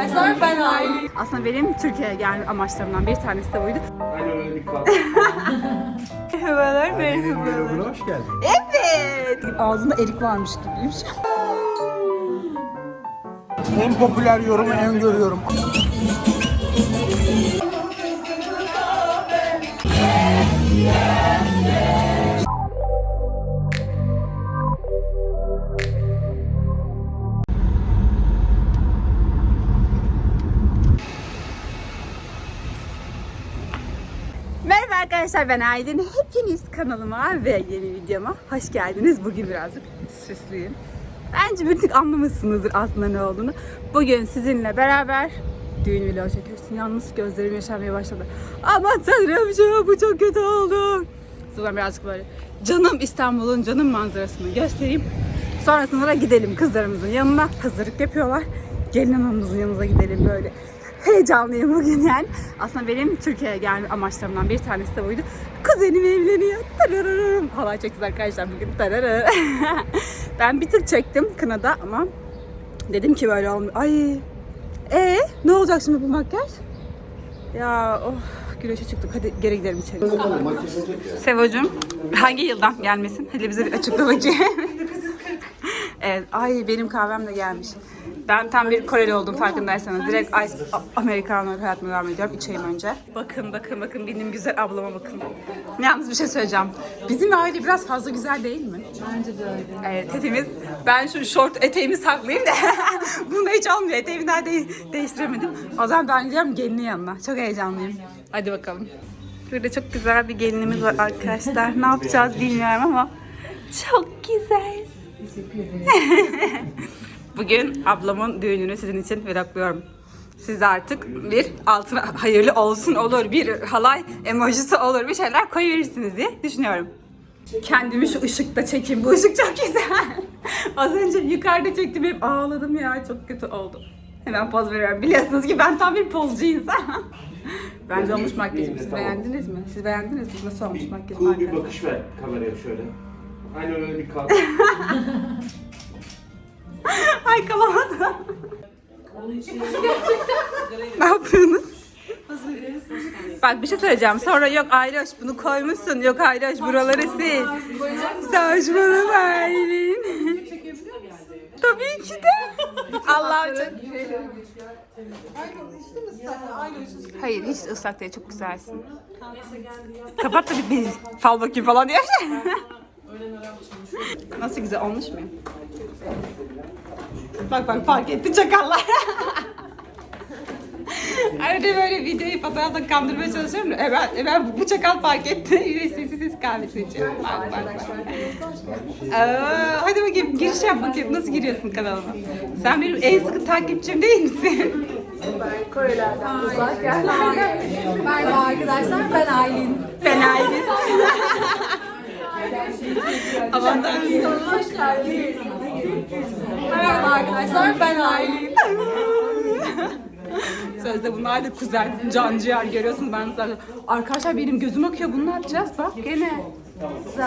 arkadaşlar ben Aylin. Aslında benim Türkiye'ye gelme amaçlarımdan bir tanesi de buydu. Aynen öyle bir kal. Merhabalar, merhabalar. hoş geldin. Evet. Ağzında erik varmış an. En popüler yorumu en görüyorum. Merhaba arkadaşlar ben Aydın. Hepiniz kanalıma ve yeni videoma hoş geldiniz. Bugün birazcık süslüyüm. Bence bir tık anlamışsınızdır aslında ne olduğunu. Bugün sizinle beraber düğün vlogu çekiyoruz. Yalnız gözlerim yaşarmaya başladı. Aman tanrım şu bu çok kötü oldu. Size birazcık böyle canım İstanbul'un canım manzarasını göstereyim. Sonrasında da gidelim kızlarımızın yanına. Hazırlık yapıyorlar. Gelin hanımımızın yanına gidelim böyle. Heyecanlıyım bugün yani. Aslında benim Türkiye'ye gelme amaçlarımdan bir tanesi de buydu. Kuzenim evleniyor. Tarararım. Halay çekeceğiz arkadaşlar bugün. Tararara. ben bir tık çektim kınada ama dedim ki böyle olmuyor. Ay. E ne olacak şimdi bu makyaj? Ya of güneşe çıktık. Hadi geri gidelim içeri. Sevocuğum hangi yıldan gelmesin? Hadi bize bir açıkla bakayım. evet, ay benim kahvem de gelmiş. Ben tam bir Koreli oldum farkındaysanız. Direkt Ice Americano hayatıma devam ediyorum. İçeyim önce. Bakın bakın bakın benim güzel ablama bakın. Yalnız bir şey söyleyeceğim. Bizim aile biraz fazla güzel değil mi? Bence de öyle. Evet hepimiz ben şu şort eteğimi saklayayım da bunda hiç olmuyor. Eteğimi daha de- değiştiremedim. O zaman ben gidiyorum gelinin yanına. Çok heyecanlıyım. Hadi bakalım. Burada çok güzel bir gelinimiz var arkadaşlar. Ne yapacağız bilmiyorum ama çok güzel. Bugün ablamın düğününü sizin için vlogluyorum. Siz de artık bir altına hayırlı olsun olur, bir halay emojisi olur, bir şeyler koyuverirsiniz diye düşünüyorum. Kendimi şu ışıkta çekeyim. Bu ışık çok güzel. Az önce yukarıda çektim hep ağladım ya. Çok kötü oldu. Hemen poz veriyorum. Biliyorsunuz ki ben tam bir pozcuyum. Bence olmuş makyajım. Siz beğendiniz mi? Siz beğendiniz mi? Nasıl olmuş makyajım Cool bir bakış ver kameraya şöyle. Aynen öyle bir kal. Ay kalamadım. ne yapıyorsunuz? Bak bir şey söyleyeceğim. Sonra yok Ayloş bunu koymuşsun. Yok Ayloş buraları sil. Saçmalama Aylin. Tabii ki de. Allah'ım çok... Hayır hiç ıslak değil. Çok güzelsin. Kapat da bir, bir fal bakayım falan diye. Nasıl güzel olmuş mu? Bak bak fark etti çakallar. Arada böyle videoyu fotoğrafla kandırmaya çalışıyorum da hemen, hemen bu çakal fark etti. Yine sessiz kahvesini içiyor. Bak bak bak. Aa, hadi bakayım giriş yap bakayım. Nasıl giriyorsun kanalıma? Sen benim en sıkı takipçim değil misin? Korelerden uzak yerlerden. Merhaba arkadaşlar ben Aylin. Ben Aylin. Aman tanrım. Hoş geldiniz. Merhaba arkadaşlar ben Aylin. Sözde bunlar da kuzen, can ciğer görüyorsunuz ben zaten. Arkadaşlar benim gözüm akıyor bunu ne yapacağız bak gene.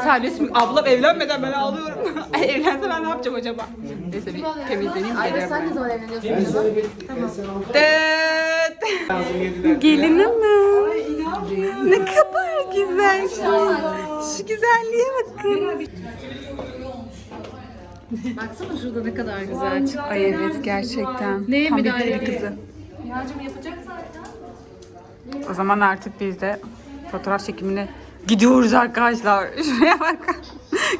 Serbest mi? Ablam evlenmeden ben ağlıyorum. Evlense ben ne yapacağım acaba? Neyse bir temizleneyim gelirim. Sen ne zaman evleniyorsun canım? Dıt. Gelin hanım. Ne kadar güzel şu. Şu güzelliğe bakın. Baksana şurada ne kadar güzel çıktı. Ay evet gerçekten. Neye Tam bir müdahale ediyor? kızı. Nihal'cim yapacak zaten. O zaman artık biz de fotoğraf çekimine gidiyoruz arkadaşlar. Şuraya bak.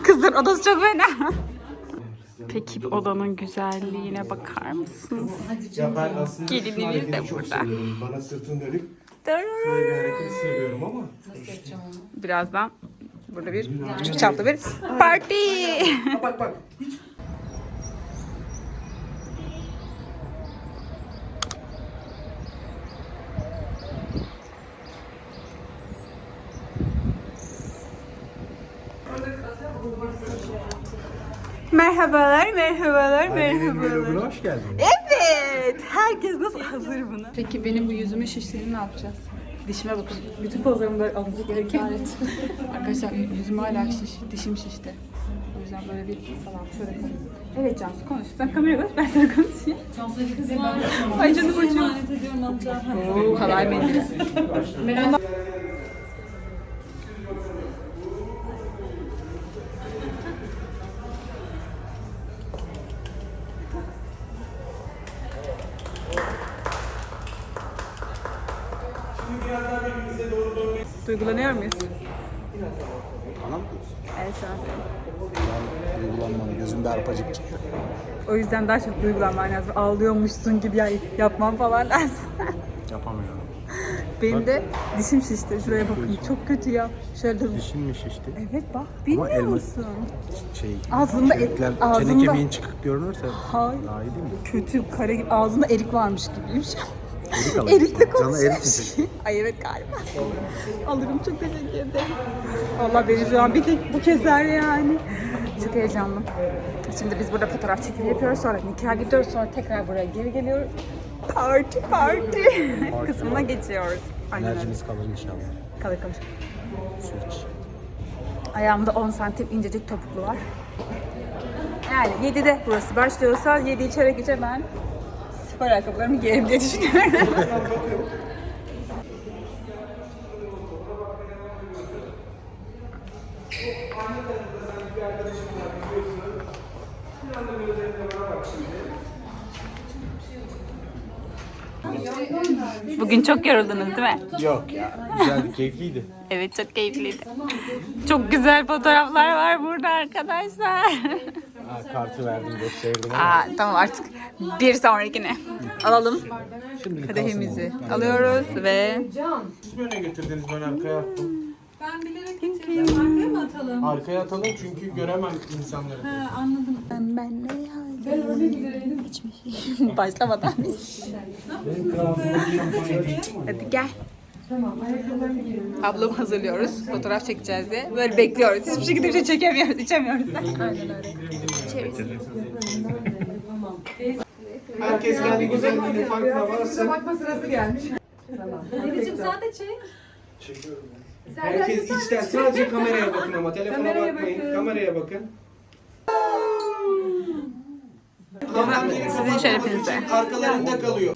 Kızlar odası çok fena. Peki bir odanın güzelliğine bakar mısınız? ya ben aslında şu Gelinimiz de burada. Bana sırtını dönüp bir seviyorum ama. Birazdan burada bir küçük çaplı bir parti. Bak bak. Merhabalar, merhabalar, merhabalar. hoş geldin. Evet, herkes nasıl hazır buna? Peki benim bu yüzümün şiştiğini ne yapacağız? Dişime bakın. Bütün pozlarımda alınacak gerekiyor. Arkadaşlar yüzüm hala şiş, dişim şişti. yüzden böyle bir salam şöyle koyayım. Evet Cansu konuş. Sen kameraya konuş ben sana konuşayım. Cansu'ya kız var. Ay canım acıyor. Emanet ediyorum alacağı. Oo, halay mendili. Duygulanıyor muyuz? Bana mı diyorsun? Evet an. Ben duygulanmam. Gözümde arpacık çıktı. O yüzden daha çok duygulanman lazım. Ağlıyormuşsun gibi ya, yapman falan lazım. Yapamıyorum. Benim de dişim şişti. Şuraya bakın. Çok kötü ya. Şöyle dur. Dişinmiş işte. Evet bak. Bilmiyor elma- musun? Şey, Ağzında- kemikler, çene ağzında- kemiğin çıkık görünürse Hayır. daha iyi değil mi? Kötü kare gibi. Ağzında erik varmış gibiyim. Erik alayım. Erikle Sana erik konuşuyor. Ay evet galiba. Alırım çok teşekkür ederim. Valla beni şu an bir tek bu keser yani. Çok heyecanlıyım. Şimdi biz burada fotoğraf çekimi yapıyoruz. Sonra nikah gidiyoruz. Sonra tekrar buraya geri geliyoruz. Parti parti kısmına geçiyoruz. Aynen öyle. Enerjimiz kalır inşallah. Kalır kalır. İç. Ayağımda 10 santim incecik topuklu var. Yani 7'de burası başlıyorsa 7 içeri geçe ben spor ayakkabılarımı giyerim diye düşünüyorum. Bugün çok yoruldunuz değil mi? Yok ya. Güzeldi, keyifliydi. Evet çok keyifliydi. Çok güzel fotoğraflar var burada arkadaşlar. Ha, kartı verdim, gösterdim Aa, tamam artık bir sonrakine alalım. şimdilik Kadehimizi alıyoruz ve Siz böyle getirdiniz ben arkaya attım. Ben bilerek getirdim. Arkaya mı atalım? Arkaya atalım çünkü göremem insanları. Ha, anladım. ben ben ne Ben öyle gidelim. Hiçbir Başlamadan biz. Hadi gel. Ablamı hazırlıyoruz. Fotoğraf çekeceğiz diye. Böyle bekliyoruz. Hiçbir şekilde bir şey çekemiyoruz, içemiyoruz. Aynen öyle. Herkes kendi güzelliğinin farkına varsın. Denizciğim sen de çek. Herkes içten sadece kameraya bakın ama telefona bakmayın. Kameraya bakın. Sizin şerefinize. arkalarında kalıyor.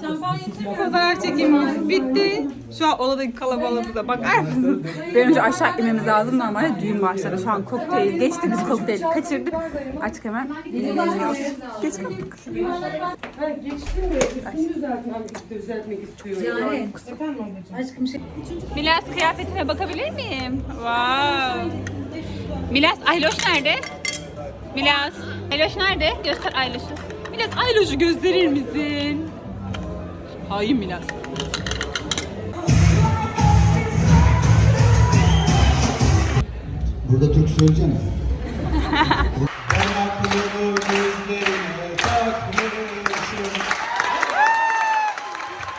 Şampanya getirmiyor. Fotoğraf çekimimiz bitti. Şu an oladaki kalabalığımıza bakar mısınız? Bir önce aşağı inmemiz lazım. Normalde düğün başladı. Şu an kokteyl geçti. Biz kokteyli kaçırdık. Artık hemen iniyoruz. Geç kaldık. Milas kıyafetine bakabilir miyim? Wow. Milas Ayloş nerede? Milas. Ayloş nerede? Göster Ayloş'u. Milas Ayloş'u gösterir misin? Hain Milas. Burada Türk söyleyeceğim mi?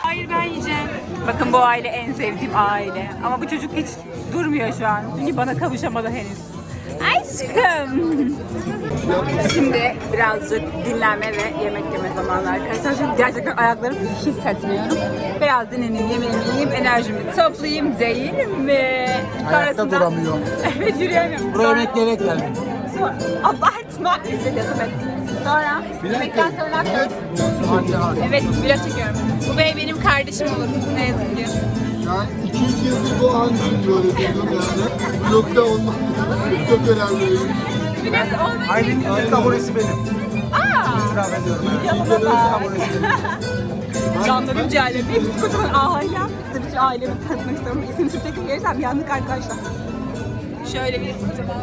Hayır ben yiyeceğim. Bakın bu aile en sevdiğim aile. Ama bu çocuk hiç durmuyor şu an. Çünkü bana kavuşamadı henüz. Aşkım. Şimdi birazcık dinlenme ve yemek yeme zamanı arkadaşlar. Çünkü gerçekten ayaklarımı hissetmiyorum. Biraz dinleneyim, yemeğimi yiyeyim, enerjimi toplayayım değil mi? Ayakta duramıyorum. evet yürüyemiyorum. Buraya bekleyerek geldim. Sonra, abartma. İzledim et. Sonra yemekten sonra Evet vlog çekiyorum. Bu bey benim kardeşim olur ne yazık ki. Yani 200 yıldır bu an için böyle duydum yani. Blokta olmak çok önemli. Biraz olmayı Aylin ilk abonesi benim. Aa! İtiraf ediyorum. Yanına bak. abonesi benim. Canlarım ciğerlerim. Hepsi kocaman ailem. Size bütün ailemi tanıtmak istiyorum. İsim Türk'teki verirsem yandık arkadaşlar. Şöyle bir kocaman.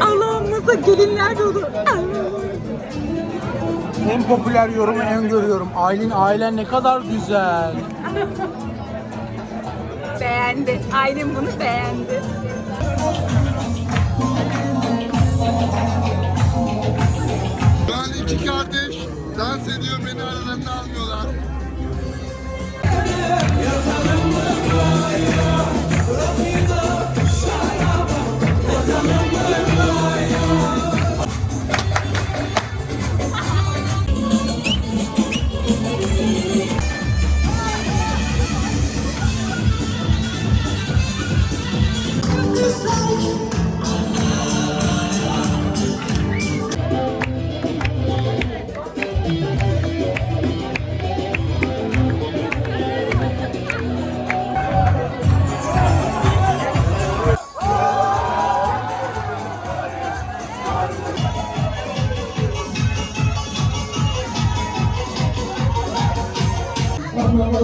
Allah'ım nasıl gelinler dolu. En popüler yorumu en görüyorum. Aylin ailen ne kadar güzel. Beğendi. Ailem bunu beğendi.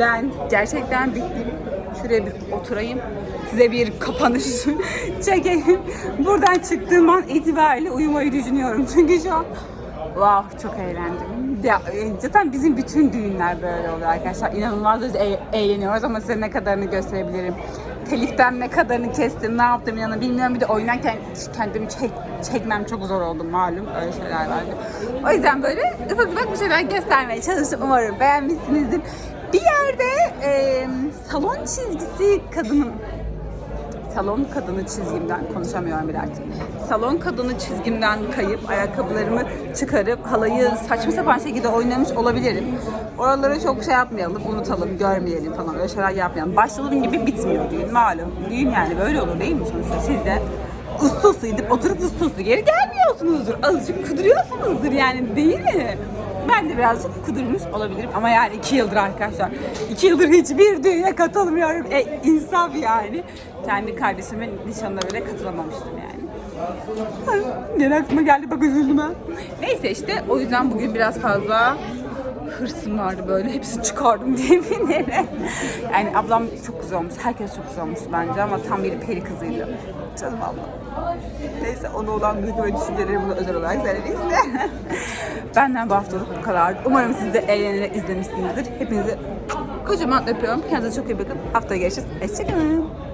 Ben gerçekten bittim. Şuraya bir oturayım. Size bir kapanış çekeyim. Buradan çıktığım an itibariyle uyumayı düşünüyorum. Çünkü şu an wow çok eğlendim. Ya, e, zaten bizim bütün düğünler böyle oluyor arkadaşlar. İnanılmaz derecede e- eğleniyoruz ama size ne kadarını gösterebilirim. Teliften ne kadarını kestim, ne yaptım inanın bilmiyorum. Bir de oynarken kendimi çek, çekmem çok zor oldu malum. Öyle şeyler vardı. O yüzden böyle ufak ufak bir şeyler göstermeye çalıştım. Umarım beğenmişsinizdir. Bir yerde e, salon çizgisi kadının salon kadını çizgimden konuşamıyorum bile artık. Salon kadını çizgimden kayıp ayakkabılarımı çıkarıp halayı saçma sapan şekilde oynamış olabilirim. Oraları çok şey yapmayalım, unutalım, görmeyelim falan öyle şeyler yapmayalım. Başladığım gibi bitmiyor düğün malum. Düğün yani böyle olur değil mi sonuçta? Siz de gidip oturup uslu geri gelmiyorsunuzdur. Azıcık kuduruyorsunuzdur yani değil mi? Ben de birazcık kudurmuş olabilirim ama yani iki yıldır arkadaşlar. iki yıldır hiçbir düğüne katılmıyorum. E, insaf yani. Kendi kardeşimin nişanına bile katılamamıştım yani. Ay, Yine aklıma geldi bak üzüldüm ha. Neyse işte o yüzden bugün biraz fazla hırsım vardı böyle. Hepsini çıkardım diyebilirim. Yani ablam çok güzel olmuş. Herkes çok güzel olmuş bence ama tam bir peri kızıydı. Canım ablam. Neyse ona olan duygu ve düşüncelerimi bunu özel olarak söylemek istedim. Benden bu haftalık bu kadar. Umarım siz de eğlenerek izlemişsinizdir. Hepinizi kocaman öpüyorum. Kendinize çok iyi bakın. Haftaya görüşürüz. Hoşçakalın.